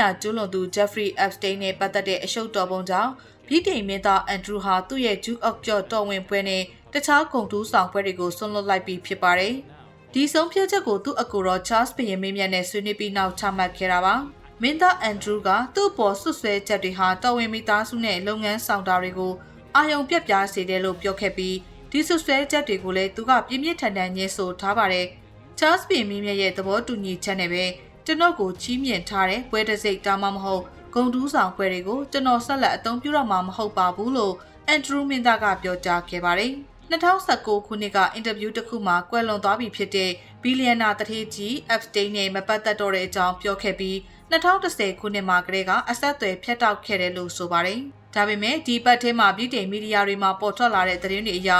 ရာကျူးလွန်သူ Jeffrey Epstein နဲ့ပတ်သက်တဲ့အရှုပ်တော်ပုံကြောင့်ဗြိတိန်မင်းသားအန်ဒရူဟာသူ့ရဲ့ Duke of York တော်ဝင်ပွဲနဲ့တခြားဂုဏ်ထူးဆောင်ပွဲတွေကိုဆွန့်လွတ်လိုက်ပြီးဖြစ်ပါတယ်။ဒီဆုံးဖြတ်ချက်ကိုသူ့အကူတော် Charles ဘုရင်မင်းမြတ်နဲ့ဆွေးနွေးပြီးနောက်ချမှတ်ခဲ့တာပါ။မင်းသားအန်ဒရူကသူ့ပေါ်ဆွဆွဲချက်တွေဟာတော်ဝင်မိသားစုနဲ့လုပ်ငန်းဆောင်တာတွေကိုအာယုံပြက်ပြားစေတယ်လို့ပြောခဲ့ပြီးဒီဆွဆွဲချက်တွေကိုလည်းသူကပြင်းပြထန်ထန်ညှင်းဆိုထားပါတယ်။ Charles ဘုရင်မင်းမြတ်ရဲ့သဘောတူညီချက်နဲ့ပဲ ကျွန်တော်ကိုချီးမြှင့်ထားတဲ့ပွဲတစ်စိတ်တာမှမဟုတ်ဂုံတူးဆောင်ပွဲတွေကိုကျွန်တော်ဆက်လက်အသုံးပြုတော့မှာမဟုတ်ပါဘူးလို့အန်ဒရူးမင်းသားကပြောကြားခဲ့ပါတယ်။2019ခုနှစ်ကအင်တာဗျူးတစ်ခုမှာကွယ်လွန်သွားပြီဖြစ်တဲ့ဘီလီယံနာတထေးကြီး Epstein နဲ့မပတ်သက်တော့တဲ့အကြောင်းပြောခဲ့ပြီး2010ခုနှစ်မှာကလေးကအဆက်အသွယ်ဖြတ်တောက်ခဲ့တယ်လို့ဆိုပါတယ်။ဒါပေမဲ့ဒီပတ်ထဲမှာပြည်တိုင်မီဒီယာတွေမှာပေါ်ထွက်လာတဲ့သတင်းတွေအရ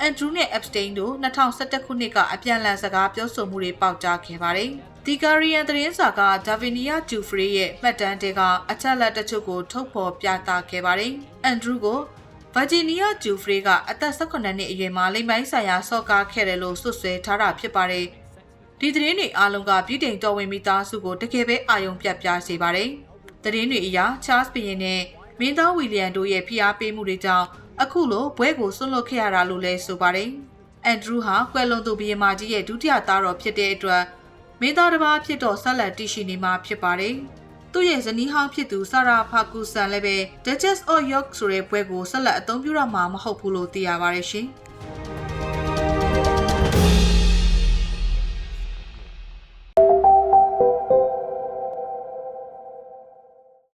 အန်ဒရူးနဲ့ Epstein တို့2011ခုနှစ်ကအပြန်အလှန်စကားပြောဆိုမှုတွေပေါက်ကြားခဲ့ပါတယ်။ The Guardian သတင်းစာက Davinia Dufresne ရဲ့မှတ်တမ်းတွေကအချက်အလက်တချို့ကို ထုတ်ဖော်ပြသခဲ့ပါတယ်။ Andrew ကို Virginia Dufresne ကအသက်18နှစ်အရွယ်မှာလိမ်ပိုင်းဆိုင်ရာဆော့ကားခဲ့တယ်လို့ဆွဆွဲထားတာဖြစ်ပါတယ်။ဒီသတင်းတွေအားလုံးကပြည်တိုင်တော်ဝင်မိသားစုကိုတကယ်ပဲအာရုံပြတ်ပြားစေပါတယ်။သတင်းတွေအရ Charles ဘုရင်နဲ့မင်းသားဝီလီယံတို့ရဲ့ဖိအားပေးမှုတွေကြောင့်အခုလိုဘွဲကိုဆွန့်လွတ်ခဲ့ရတာလို့လည်းဆိုပါတယ်။ Andrew ဟာကွယ်လွန်သူဘုရင်မကြီးရဲ့ဒုတိယသားတော်ဖြစ်တဲ့အတွက် မင်းသားတစ်ပါးဖြစ်တော့ဆက်လက်တည်ရှိနေမှာဖြစ်ပါတယ်။သူ့ရဲ့ဇနီးဟောင်းဖြစ်သူဆာရာဖာကူဆန်လည်းပဲ Duchess of York ဆိုတဲ့ဘွဲကိုဆက်လက်အသုံးပြုတော့မှာမဟုတ်ဘူးလို့သိရပါတယ်ရှင်။